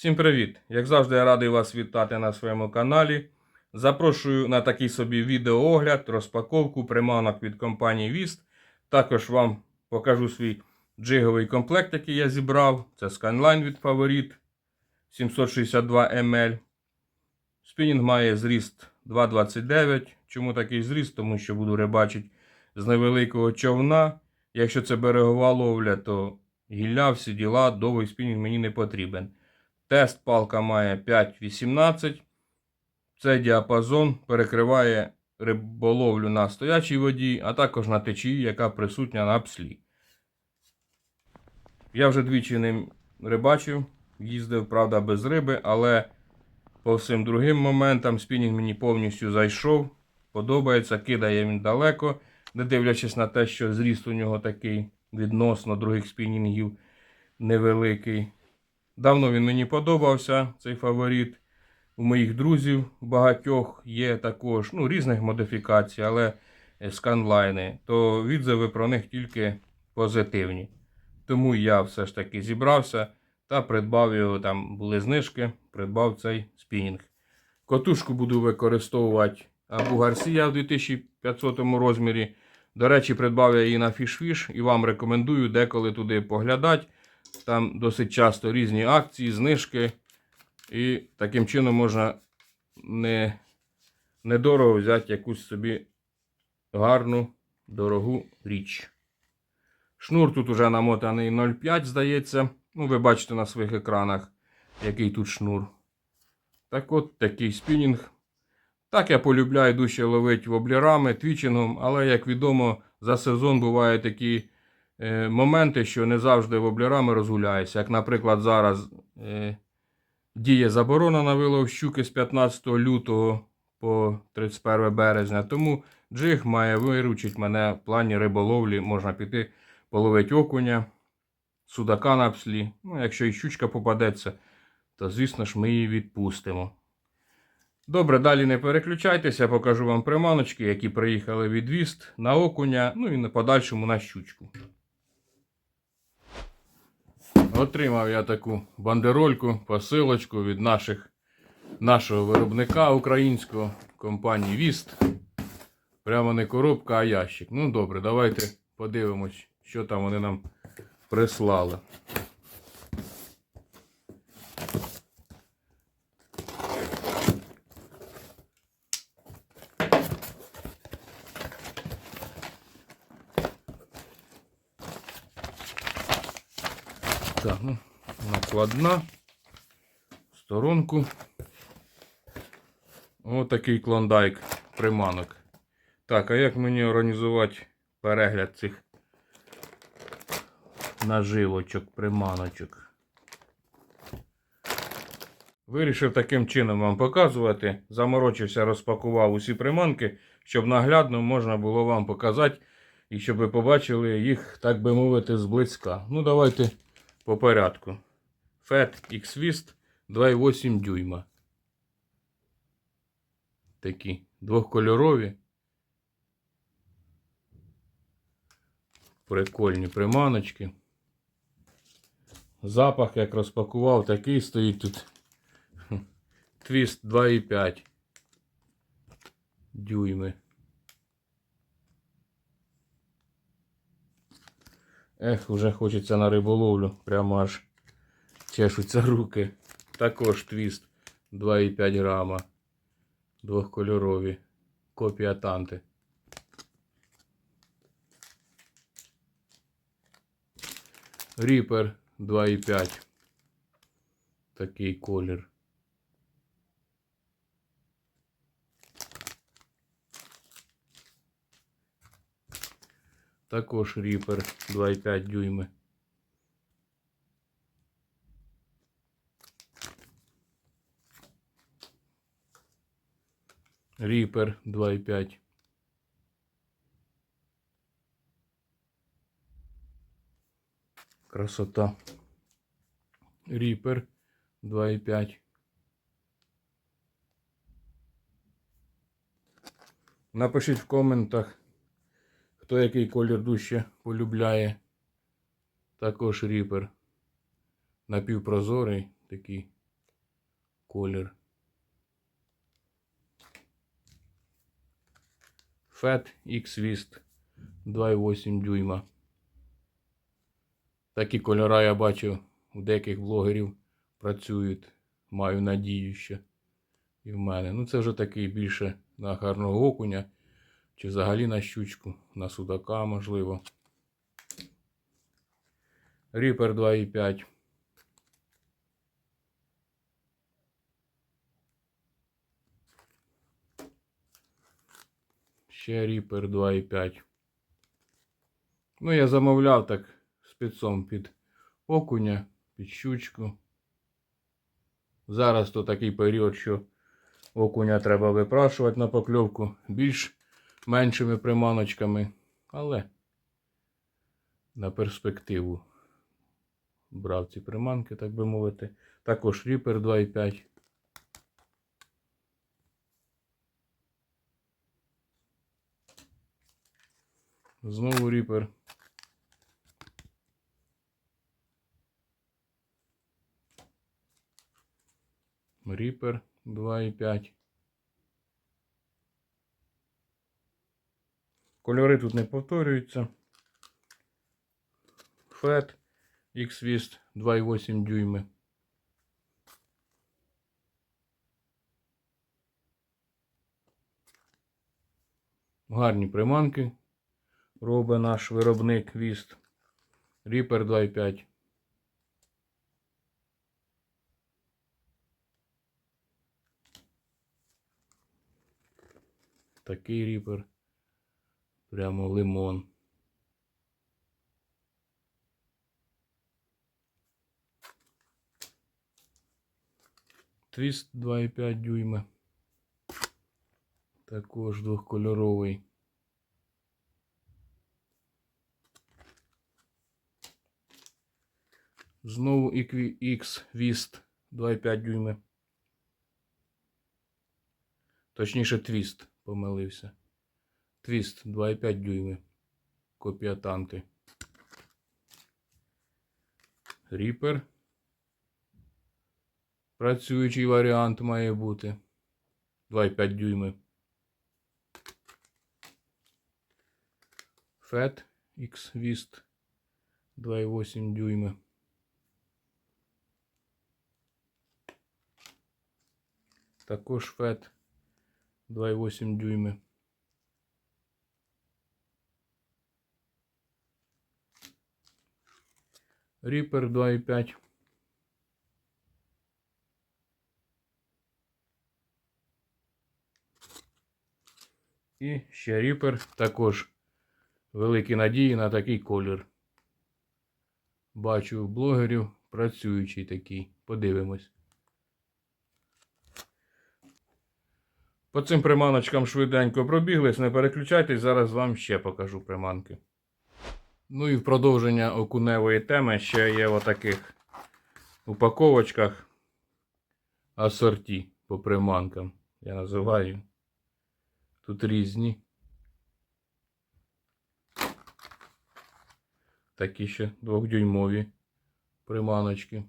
Всім привіт! Як завжди, я радий вас вітати на своєму каналі. Запрошую на такий собі відеоогляд, розпаковку приманок від компанії Віст. Також вам покажу свій джиговий комплект, який я зібрав. Це Skyline від Favorit 762 ml. Спінінг має зріст 2,29. Чому такий зріст? Тому що буду рибачити з невеликого човна. Якщо це берегова ловля, то гілля, всі діла, довгий спінінг мені не потрібен. Тест палка має 5,18. Цей діапазон перекриває риболовлю на стоячій воді, а також на течії, яка присутня на пслі. Я вже двічі ним рибачив, їздив, правда, без риби, але по всім другим моментам спінінг мені повністю зайшов. Подобається, кидає він далеко, не дивлячись на те, що зріст у нього такий відносно других спінінгів невеликий. Давно він мені подобався, цей фаворит. У моїх друзів багатьох є також ну, різних модифікацій, але сканлайни, то відзиви про них тільки позитивні. Тому я все ж таки зібрався та придбав його, там були знижки, придбав цей спінінг. Котушку буду використовувати або Гарсія в 2500 розмірі. До речі, придбав я її на фішфіш і вам рекомендую деколи туди поглядати. Там досить часто різні акції, знижки. І таким чином можна не, недорого взяти якусь собі гарну, дорогу річ. Шнур тут уже намотаний 0,5, здається. Ну, ви бачите на своїх екранах, який тут шнур. Так от такий спінінг. Так я полюбляю дужче ловити воблерами, твічингом, але, як відомо, за сезон бувають такі моменти, що не завжди воблерами розгуляєшся. Як, наприклад, зараз е, діє заборона на вилов щуки з 15 лютого по 31 березня. Тому джиг має виручити мене в плані риболовлі. Можна піти половити окуня, судака на пслі. Ну, якщо і щучка попадеться, то звісно ж ми її відпустимо. Добре, далі не переключайтеся, покажу вам приманочки, які приїхали від віст на окуня, ну і на подальшому на щучку. Отримав я таку бандерольку, посилочку від наших, нашого виробника українського компанії Віст. Прямо не коробка, а ящик. Ну добре, давайте подивимось, що там вони нам прислали. Так, ну, накладна. В сторонку. Отакий клондайк приманок. Так, а як мені організувати перегляд цих наживочок, приманочок? Вирішив таким чином вам показувати. Заморочився, розпакував усі приманки, щоб наглядно можна було вам показати і щоб ви побачили їх, так би мовити, зблизька. Ну, давайте по порядку. FET X-Wist 2,8 дюйма. Такі двохкольорові. Прикольні приманочки. Запах, як розпакував, такий стоїть тут. Твіст 2,5 дюйми. Ех, уже хочеться на риболовлю. Прямо аж чешуться руки. Також твіст 2,5 грама. Двохкольорові. Копія танти. Ріпер 2,5. Такий колір. Також ріпер 2,5 дюйми. Ріпер 2,5. Красота. Ріпер 2,5. Напишіть в коментах, хто який колір дужче полюбляє. Також ріпер. Напівпрозорий такий колір. FET X-Wist 2,8 дюйма. Такі кольори я бачу у деяких блогерів працюють. Маю надію, що і в мене. Ну, це вже такий більше на гарного окуня, чи взагалі на щучку, на судака, можливо. Reaper 2,5. Ще Reaper 2,5. Ну, я замовляв так спецом під окуня, під щучку. Зараз то такий період, що окуня треба випрашувати на покльовку більш меншими приманочками, але на перспективу брав ці приманки, так би мовити. Також Reaper 2,5. Знову Reaper. Reaper 2,5. Кольори тут не повторюються. FET X-Wist 2,8 дюйми. Гарні приманки робить наш виробник Віст. Reaper 2,5. Такий ріпер. Прямо лимон. Твіст 2,5 дюйма. Також двохкольоровий. Знову X Віст 2,5 дюйми. Точніше, твіст помилився. Твіст 2,5 дюйми. Копія танки. Ріпер. Працюючий варіант має бути. 2,5 дюйми. FET X Vist 2,8 дюйми. Також FET 2,8 дюйми. Reaper 2,5. І ще Reaper також великі надії на такий колір. Бачу блогерів працюючий такий. Подивимось. По цим приманочкам швиденько пробіглись, не переключайтесь, зараз вам ще покажу приманки. Ну і в продовження окуневої теми ще є в отаких упаковочках асорті по приманкам. Я називаю. Тут різні. Такі ще двохдюймові приманочки.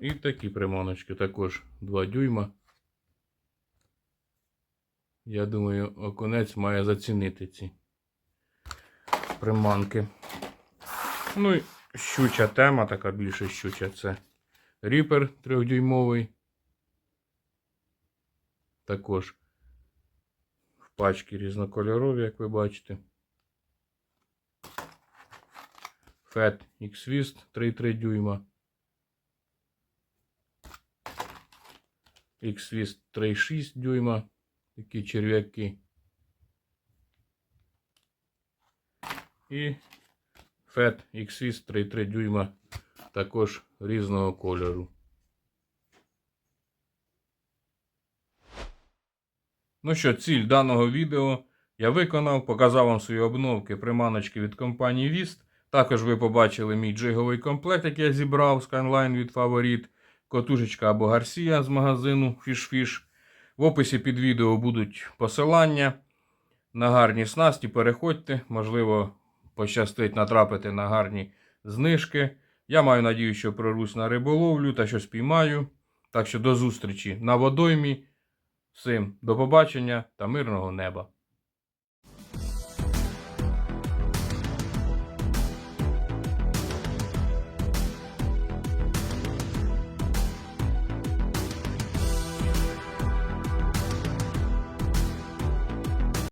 І такі приманочки також 2 дюйма. Я думаю, окунець має зацінити ці приманки. Ну і щуча тема, така більше щуча це ріпер трьохдюймовий. Також в пачці різнокольорові, як ви бачите. FET X-Wist 3,3 дюйма. X-Wist 3,6 дюйма. Такі черв'яки. І FET X-Wist 3,3 дюйма також різного кольору. Ну що, ціль даного відео я виконав, показав вам свої обновки приманочки від компанії Vist. Також ви побачили мій джиговий комплект, який я зібрав Skyline від Favorit, котушечка або Гарсія з магазину Fish Fish. В описі під відео будуть посилання на гарні снасті. Переходьте, можливо, пощастить натрапити на гарні знижки. Я маю надію, що прорусь на риболовлю та що спіймаю. Так що до зустрічі на водоймі. Всім до побачення та мирного неба.